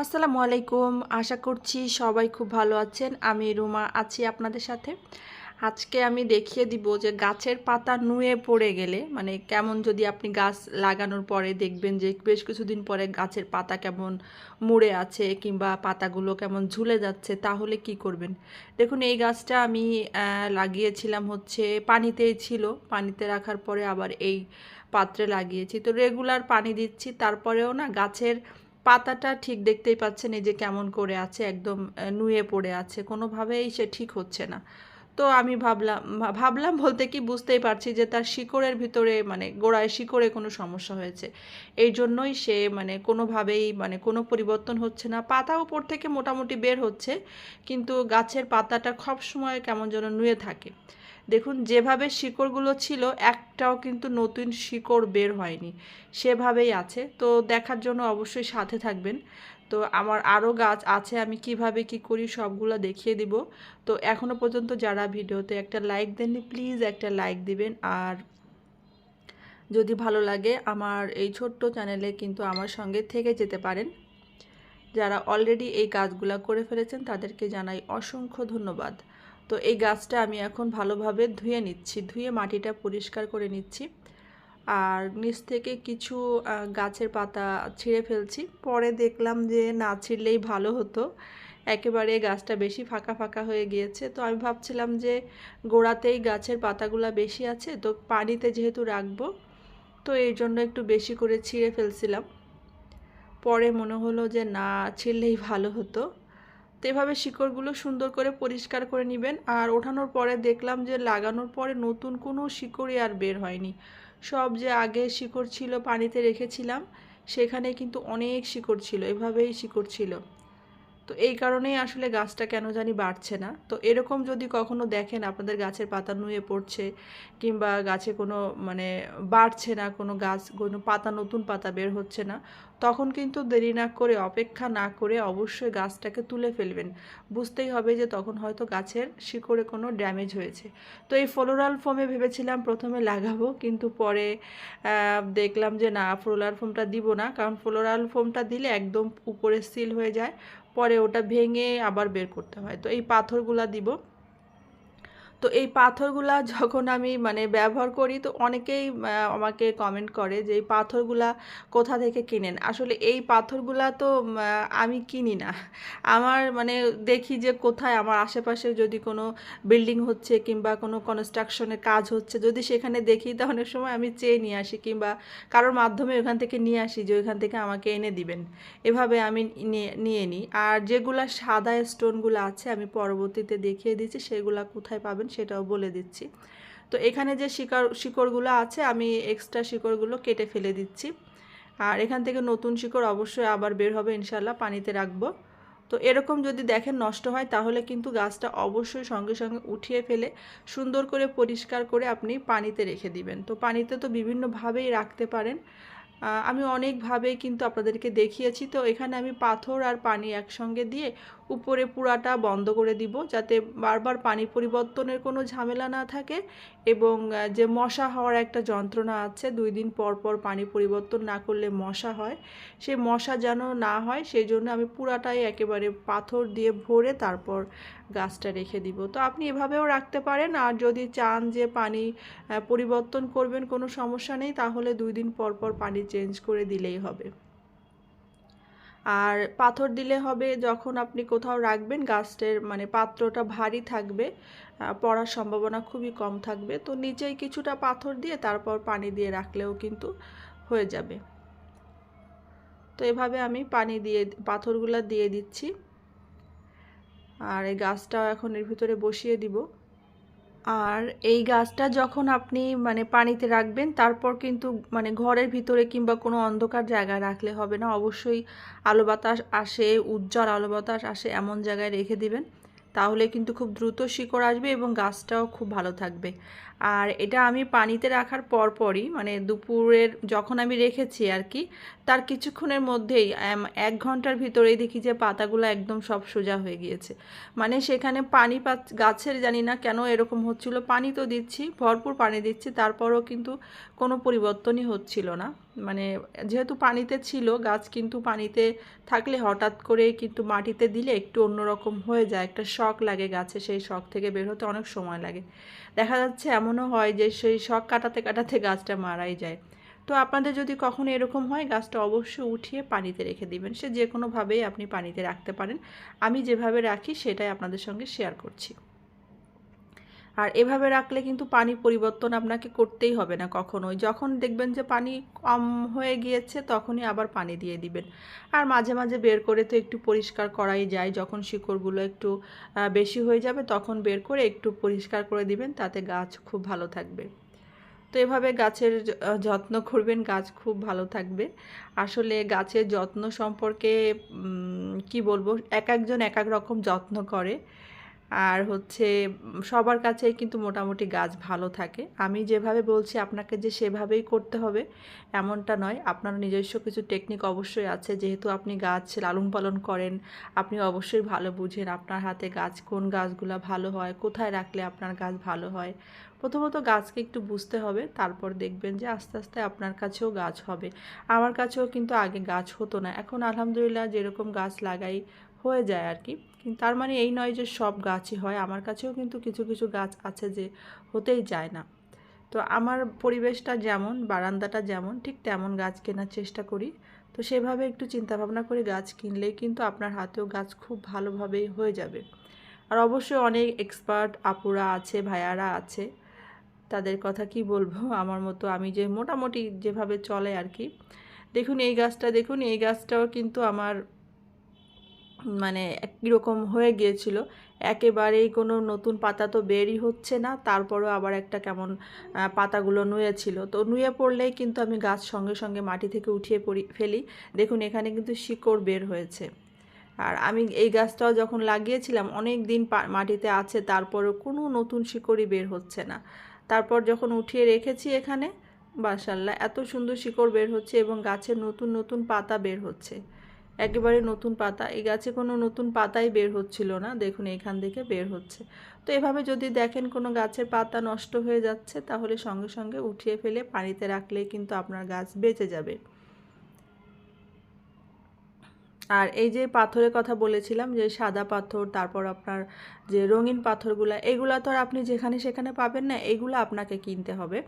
আসসালামু আলাইকুম। আশা করছি সবাই খুব ভালো আছেন। আমি রুমা আছি আপনাদের সাথে। আজকে আমি দেখিয়ে দিব যে গাছের পাতা নুয়ে পড়ে গেলে মানে কেমন যদি আপনি গাছ লাগানোর পরে দেখবেন যে বেশ কিছুদিন পরে গাছের পাতা কেমন মুড়ে আছে কিংবা পাতাগুলো কেমন ঝুলে যাচ্ছে, তাহলে কি করবেন? দেখুন, এই গাছটা আমি লাগিয়েছিলাম হচ্ছে পানিতেই ছিল। পানিতে রাখার পরে আবার এই পাত্রে লাগিয়েছি। তো রেগুলার পানি দিচ্ছি, তারপরেও না গাছের পাতাটা ঠিক দেখতেই পাচ্ছেন, এই যে কেমন করে আছে, একদম নুয়ে পড়ে আছে, কোনোভাবেই সে ঠিক হচ্ছে না। তো আমি ভাবলাম ভাবলাম বলতে কি বুঝতেই পারছি যে তার শিকড়ের ভিতরে মানে গোড়ায় শিকড়ে কোনো সমস্যা হয়েছে। এই জন্যই সে মানে কোনোভাবেই মানে কোনো পরিবর্তন হচ্ছে না। পাতা উপর থেকে মোটামুটি বের হচ্ছে, কিন্তু গাছের পাতাটা সব সময় কেমন যেন নুয়ে থাকে। দেখুন, যেভাবে শিকড়গুলো ছিল, একটাও কিন্তু নতুন শিকড় বের হয়নি। সেভাবেই আছে। তো দেখার জন্য অবশ্যই সাথে থাকবেন। তো আমার আরও গাছ আছে, আমি কীভাবে কি করি সবগুলো দেখিয়ে দিব। তো এখনও পর্যন্ত যারা ভিডিওতে একটা লাইক দেননি, প্লিজ একটা লাইক দিবেন। আর যদি ভালো লাগে, আমার এই ছোট্ট চ্যানেলে কিন্তু আমার সঙ্গে থেকে যেতে পারেন। যারা অলরেডি এই কাজগুলো করে ফেলেছেন, তাদেরকে জানাই অসংখ্য ধন্যবাদ। তো এই গাছটা আমি এখন ভালোভাবে ধুয়ে নিচ্ছি, ধুয়ে মাটিটা পরিষ্কার করে নিচ্ছি। আর নিচ থেকে কিছু গাছের পাতা ছিঁড়ে ফেলছি। পরে দেখলাম যে না ছিঁড়লেই ভালো হতো। একেবারে গাছটা বেশি ফাঁকা ফাঁকা হয়ে গিয়েছে। তো আমি ভাবছিলাম যে গোড়াতেই গাছের পাতাগুলো বেশি আছে, তো পানিতে যেহেতু রাখব, তো এই জন্য একটু বেশি করে ছিঁড়ে ফেলছিলাম। পরে মনে হলো যে না ছিঁড়লেই ভালো হতো। তো এভাবে শিকড়গুলো সুন্দর করে পরিষ্কার করে নেবেন। আর ওঠানোর পরে দেখলাম যে লাগানোর পরে নতুন কোনো শিকড়ই আর বের হয়নি। সব যে আগে শিকড় ছিল পানিতে রেখেছিলাম, সেখানে কিন্তু অনেক শিকড় ছিল, এভাবেই শিকড় ছিল। তো এই কারণেই আসলে গাছটা কেন জানি বাড়ছে না। তো এরকম যদি কখনো দেখেন আপনাদের গাছের পাতা নুয়ে পড়ছে কিংবা গাছে কোনো মানে বাড়ছে না, কোনো গাছ, কোনো পাতা, নতুন পাতা বের হচ্ছে না, তখন কিন্তু দেরি না করে, অপেক্ষা না করে অবশ্যই গাছটাকে তুলে ফেলবেন। বুঝতেই হবে যে তখন হয়তো গাছের শিকড়ে কোনো ড্যামেজ হয়েছে। তো এই ফ্লোরাল ফোমে ভেবেছিলাম প্রথমে লাগাবো, কিন্তু পরে দেখলাম যে না, ফ্লোরাল ফোমটা দিব না, কারণ ফ্লোরাল ফোমটা দিলে একদম উপরে সিল হয়ে যায়। পরে ওটা ভেঙে আবার বের করতে হয়। তো এই পাথরগুলা দিব। তো এই পাথরগুলা যখন আমি মানে ব্যবহার করি, তো অনেকেই আমাকে কমেন্ট করে যে, এই পাথরগুলা কোথা থেকে কিনেন? আসলে এই পাথরগুলা তো আমি কিনি না। আমার মানে দেখি যে, কোথায় আমার আশেপাশে যদি কোনো বিল্ডিং হচ্ছে কিংবা কোনো কনস্ট্রাকশনের কাজ হচ্ছে, যদি সেখানে দেখি, তা অনেক সময় আমি চেয়ে নিয়ে আসি কিংবা কারোর মাধ্যমে ওখান থেকে নিয়ে আসি যে ওইখান থেকে আমাকে এনে দিবেন। এভাবে আমি নিয়ে নিই আর যেগুলা সাদা স্টোনগুলো আছে, আমি পরবর্তীতে দেখিয়ে দিচ্ছি, সেগুলা কোথায় পাবেন সেটাও বলে দিচ্ছি। তো এখানে যে শিকড় শিকড়গুলো আছে, আমি এক্সট্রা শিকড়গুলো কেটে ফেলে দিচ্ছি। আর এখান থেকে নতুন শিকড় অবশ্যই আবার বের হবে ইনশাল্লাহ পানিতে রাখব। তো এরকম যদি দেখেন নষ্ট হয়, তাহলে কিন্তু গাছটা অবশ্যই সঙ্গে সঙ্গে উঠিয়ে ফেলে, সুন্দর করে পরিষ্কার করে আপনি পানিতে রেখে দিবেন। তো পানিতে তো বিভিন্নভাবেই রাখতে পারেন। আমি অনেকভাবেই কিন্তু আপনাদেরকে দেখিয়েছি। তো এখানে আমি পাথর আর পানি একসঙ্গে দিয়ে উপরে পুরাটা বন্ধ করে দিব যাতে বারবার পানি পরিবর্তনের কোনো ঝামেলা না থাকে এবং যে মশা হওয়ার একটা যন্ত্রণা আছে, দুই দিন পর পর পানি পরিবর্তন না করলে মশা হয়। সেই মশা যেন না হয়, সেই জন্য আমি পুরাটাই একেবারে পাথর দিয়ে ভরে তারপর গাছটা রেখে দিব। তো আপনি এভাবেও রাখতে পারেন আর যদি চান যে পানি পরিবর্তন করবেন কোনো সমস্যা নেই, তাহলে দুই দিন পর পর পানি চেঞ্জ করে দিলেই হবে। আর পাথর দিলে হবে যখন আপনি কোথাও রাখবেন গাছটের মানে পাত্রটা ভারী থাকবে পড়ার সম্ভাবনা খুবই কম থাকবে। তো নিচেই কিছুটা পাথর দিয়ে তারপর পানি দিয়ে রাখলেও কিন্তু হয়ে যাবে। তো এভাবে আমি পানি দিয়ে, পাথরগুলো দিয়ে দিচ্ছি। আর এই গাছটাও এখন এর ভিতরে বসিয়ে দিব। আর এই গাছটা যখন আপনি মানে পানিতে রাখবেন, তারপর কিন্তু মানে ঘরের ভিতরে কিংবা কোনো অন্ধকার জায়গায় রাখলে হবে না। অবশ্যই আলো বাতাস আসে, উজ্জ্বল আলো বাতাস আসে এমন জায়গায় রেখে দিবেন। তাহলে কিন্তু খুব দ্রুত শিকড় আসবে এবং গাছটাও খুব ভালো থাকবে। আর এটা আমি পানিতে রাখার পরপরই মানে দুপুরের যখন আমি রেখেছি আর কি, তার কিছুক্ষণের মধ্যেই এক ঘণ্টার ভিতরেই দেখি যে পাতাগুলো একদম সব সোজা হয়ে গিয়েছে। মানে সেখানে পানি পাত গাছের জানি না কেন এরকম হচ্ছিল। পানি তো দিচ্ছি, ভরপুর পানি দিচ্ছি, তারপরও কিন্তু কোনো পরিবর্তনই হচ্ছিল না। মানে যেহেতু পানিতে ছিল, গাছ কিন্তু পানিতে থাকলে হঠাৎ করে কিন্তু মাটিতে দিলে একটু অন্যরকম হয়ে যায়, একটা শখ লাগে গাছে, সেই শখ থেকে বের হতে অনেক সময় লাগে। দেখা যাচ্ছে এমনও হয় যে সেই শখ কাটাতে কাটাতে গাছটা মারাই যায়। তো আপনাদের যদি কখনো এরকম হয়, গাছটা অবশ্যই উঠিয়ে পানিতে রেখে দিবেন। সে যে কোনোভাবেই আপনি পানিতে রাখতে পারেন। আমি যেভাবে রাখি, সেটাই আপনাদের সঙ্গে শেয়ার করছি। আর এভাবে রাখলে কিন্তু পানি পরিবর্তন আপনাকে করতেই হবে না কখনোই। যখন দেখবেন যে পানি কম হয়ে গিয়েছে, তখনই আবার পানি দিয়ে দিবেন। আর মাঝে মাঝে বের করে তো একটু পরিষ্কার করাই যায়। যখন শিকড়গুলো একটু বেশি হয়ে যাবে, তখন বের করে একটু পরিষ্কার করে দিবেন, তাতে গাছ খুব ভালো থাকবে। তো এভাবে গাছের যত্ন করবেন, গাছ খুব ভালো থাকবে। আসলে গাছের যত্ন সম্পর্কে কি বলব? এক একজন এক এক রকম যত্ন করে। আর হচ্ছে সবার কাছেই কিন্তু মোটামুটি গাছ ভালো থাকে। আমি যেভাবে বলছি আপনাকে যে সেভাবেই করতে হবে, এমনটা নয়। আপনার নিজস্ব কিছু টেকনিক অবশ্যই আছে। যেহেতু আপনি গাছ লালন পালন করেন, আপনি অবশ্যই ভালো বুঝেন আপনার হাতে গাছ, কোন গাছগুলো ভালো হয়, কোথায় রাখলে আপনার গাছ ভালো হয়। প্রথমত গাছকে একটু বুঝতে হবে, তারপর দেখবেন যে আস্তে আস্তে আপনার কাছেও গাছ হবে। আমার কাছেও কিন্তু আগে গাছ হতো না। এখন আলহামদুলিল্লাহ যেরকম গাছ লাগাই হয়ে যায় আর কি তার মানে এই নয় যে সব গাছই হয়। আমার কাছেও কিন্তু কিছু কিছু গাছ আছে যে হতেই যায় না। তো আমার পরিবেশটা যেমন, বারান্দাটা যেমন, ঠিক তেমন গাছ কেনার চেষ্টা করি। তো সেভাবে একটু চিন্তা ভাবনা করে গাছ কিনলেই কিন্তু আপনার হাতেও গাছ খুব ভালোভাবেই হয়ে যাবে। আর অবশ্যই অনেক এক্সপার্ট আপুরা আছে, ভাইয়ারা আছে। তাদের কথা কি বলব? আমার মতো আমি যে মোটামুটি যেভাবে চলে আর কি দেখুন এই গাছটা, দেখুন এই গাছটাও কিন্তু আমার মানে কীরকম হয়ে গিয়েছিল। একেবারেই কোনো নতুন পাতা তো বেরই হচ্ছে না, তারপরেও আবার একটা কেমন পাতাগুলো নুয়ে ছিল তো নুয়ে পড়লেই কিন্তু আমি গাছ সঙ্গে সঙ্গে মাটি থেকে উঠিয়ে পড়ি, ফেলি। দেখুন, এখানে কিন্তু শিকড় বের হয়েছে। আর আমি এই গাছটাও যখন লাগিয়েছিলাম অনেক দিন মাটিতে আছে, তারপরও কোনো নতুন শিকড়ই বের হচ্ছে না। তারপর যখন উঠিয়ে রেখেছি এখানে বাসাল্লাহ এত সুন্দর শিকড় বের হচ্ছে এবং গাছের নতুন নতুন পাতা বের হচ্ছে। একেবারে নতুন পাতা। এই গাছে কোনো নতুন পাতাই বের হচ্ছিল না। দেখুন, এখান থেকে বের হচ্ছে। তো এভাবে যদি দেখেন কোনো গাছের পাতা নষ্ট হয়ে যাচ্ছে, তাহলে সঙ্গে সঙ্গে উঠিয়ে ফেলে পানিতে রাখলে কিন্তু আপনার গাছ বেঁচে যাবে। আর এই যে পাথরের কথা বলেছিলাম, যে সাদা পাথর, তারপর আপনার যে রঙিন পাথরগুলো, এগুলো তো আর আপনি যেখানে সেখানে পাবেন না, এগুলো আপনাকে কিনতে হবে।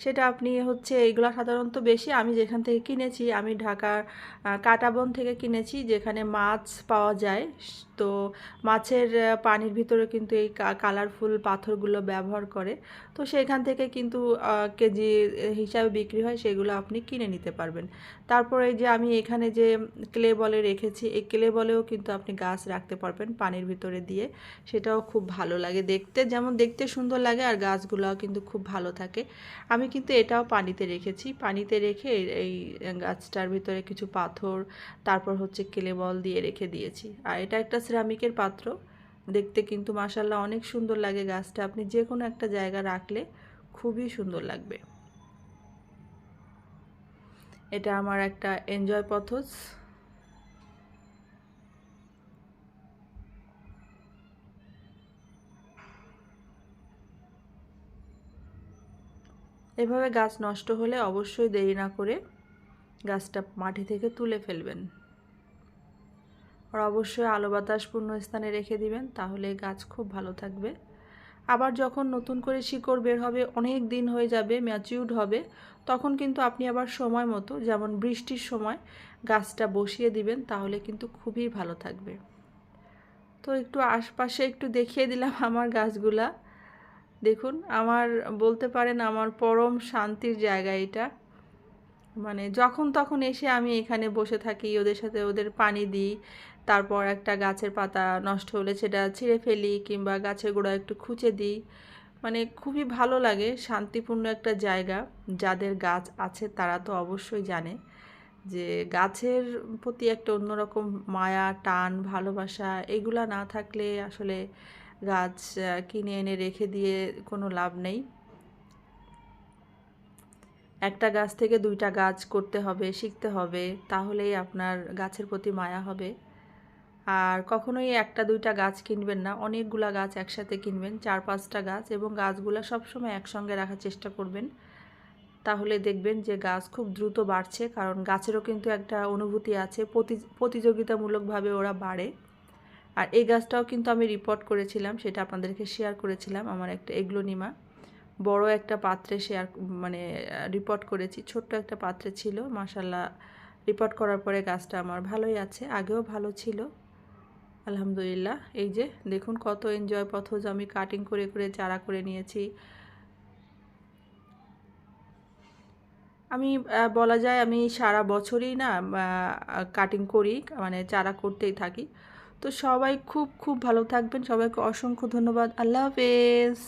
সেটা আপনি হচ্ছে এইগুলো সাধারণত বেশি আমি যেখান থেকে কিনেছি, আমি ঢাকার কাটাবন থেকে কিনেছি যেখানে মাছ পাওয়া যায় তো মাছের পানির ভিতরে কিন্তু এই কালারফুল পাথরগুলো ব্যবহার করে। তো সেখান থেকে কিন্তু কেজি হিসাবে বিক্রি হয়, সেগুলো আপনি কিনে নিতে পারবেন। তারপরে যে আমি এখানে যে ক্লে বলে রেখেছি, এই ক্লে বলেও কিন্তু আপনি গাছ রাখতে পারবেন পানির ভিতরে দিয়ে। সেটাও খুব ভালো লাগে দেখতে, যেমন দেখতে সুন্দর লাগে আর গাছগুলোও কিন্তু খুব ভালো থাকে। আমি কিন্তু এটাও পানিতে রেখেছি। পানিতে রেখে এই গাছটার ভিতরে কিছু পাথর, তারপর হচ্ছে ক্লে বল দিয়ে রেখে দিয়েছি। আর এটা একটা সিরামিকের পাত্র। দেখতে কিন্তু মাসাল্লাহ অনেক সুন্দর লাগে গাছটা। আপনি যে কোনো একটা জায়গা রাখলে খুবই সুন্দর লাগবে। এটা আমার একটা এনজয় পথস। এভাবে গাছ নষ্ট হলে অবশ্যই দেরি না করে গাছটা মাটি থেকে তুলে ফেলবেন। আর অবশ্যই আলো বাতাসপূর্ণ স্থানে রেখে দিবেন, তাহলে গাছ খুব ভালো থাকবে। আবার যখন নতুন করে শিকড় বের হবে, অনেক দিন হয়ে যাবে ম্যাচিউড হবে, তখন কিন্তু আপনি আবার সময় মতো, যেমন বৃষ্টির সময়, গাছটা বসিয়ে দিবেন, তাহলে কিন্তু খুবই ভালো থাকবে। তো একটু আশপাশে একটু দেখিয়ে দিলাম আমার গাছগুলা। দেখুন, আমার বলতে পারেন আমার পরম শান্তির জায়গা এটা। মানে যখন তখন এসে আমি এখানে বসে থাকি, ওদের সাথে ওদের পানি দিই তারপর একটা গাছের পাতা নষ্ট হলে সেটা ছিঁড়ে ফেলি কিংবা গাছের গোড়া একটু খুঁচে দিই। মানে খুবই ভালো লাগে, শান্তিপূর্ণ একটা জায়গা। যাদের গাছ আছে তারা তো অবশ্যই জানে যে গাছের প্রতি একটা অন্যরকম মায়া, টান, ভালোবাসা এগুলা না থাকলে আসলে গাছ কিনে এনে রেখে দিয়ে কোনো লাভ নেই। একটা গাছ থেকে দুইটা গাছ করতে হবে, শিখতে হবে, তাহলেই আপনার গাছের প্রতি মায়া হবে। আর কখনোই একটা, দুইটা গাছ কিনবেন না। অনেকগুলা গাছ একসাথে কিনবেন, চার, পাঁচটা গাছ এবং গাছগুলো সবসময় একসঙ্গে রাখার চেষ্টা করবেন। তাহলে দেখবেন যে গাছ খুব দ্রুত বাড়ছে, কারণ গাছেরও কিন্তু একটা অনুভূতি আছে, প্রতি, প্রতিযোগিতামূলকভাবে ওরা বাড়ে। আর এই গাছটাও কিন্তু আমি রিপোর্ট করেছিলাম, সেটা আপনাদেরকে শেয়ার করেছিলাম আমার একটা এগলোনিমা। বড় একটা পাত্রে শেয়ার মানে রিপোর্ট করেছি, ছোট্ট একটা পাত্রে ছিল মাসাল্লাহ রিপোর্ট করার পরে গাছটা আমার ভালোই আছে, আগেও ভালো ছিল। আলহামদুলিল্লাহ। এই যে, দেখুন কত এনজয় পথজ আমি কাটিং করে করে, চারা করে নিয়েছি। আমি বলা যায় আমি সারা বছরই না কাটিং করি মানে চারা করতেই থাকি। তো সবাই খুব খুব ভালো থাকবেন। সবাইকে অসংখ্য ধন্যবাদ। আল্লাহ হাফেজ।